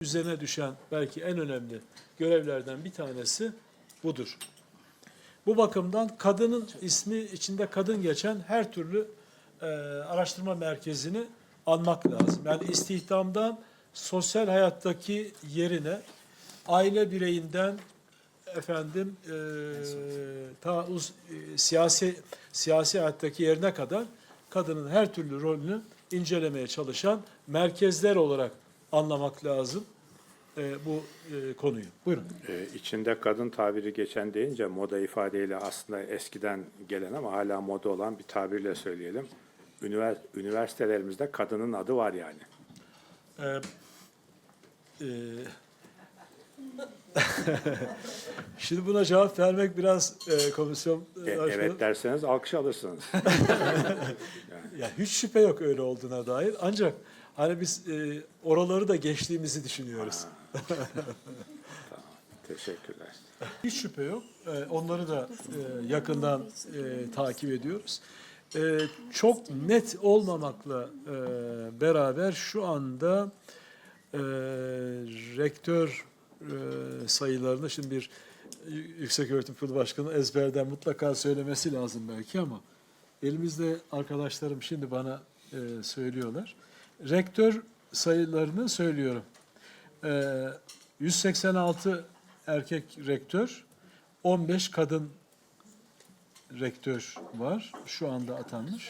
üzerine düşen belki en önemli görevlerden bir tanesi budur. Bu bakımdan kadının ismi içinde kadın geçen her türlü e, araştırma merkezini anmak lazım. Yani istihdamdan sosyal hayattaki yerine aile bireyinden efendim e, ta e, siyasi siyasi hayattaki yerine kadar kadının her türlü rolünü incelemeye çalışan merkezler olarak anlamak lazım e, bu e, konuyu. Buyurun. Ee, içinde kadın tabiri geçen deyince moda ifadeyle aslında eskiden gelen ama hala moda olan bir tabirle söyleyelim. Ünivers- üniversitelerimizde kadının adı var yani. Ee, e, Şimdi buna cevap vermek biraz e, komisyon E, e, evet derseniz alkış alırsınız. ya hiç şüphe yok öyle olduğuna dair. Ancak hani biz e, oraları da geçtiğimizi düşünüyoruz. Teşekkürler. Hiç şüphe yok. Ee, Onları da e, yakından e, takip ediyoruz. E, Çok net olmamakla e, beraber şu anda e, rektör e, sayılarını şimdi bir Yükseköğretim Kurulu Başkanı ezberden mutlaka söylemesi lazım belki ama elimizde arkadaşlarım şimdi bana e, söylüyorlar. Rektör sayılarını söylüyorum. Ee, 186 erkek rektör, 15 kadın rektör var. Şu anda atanmış.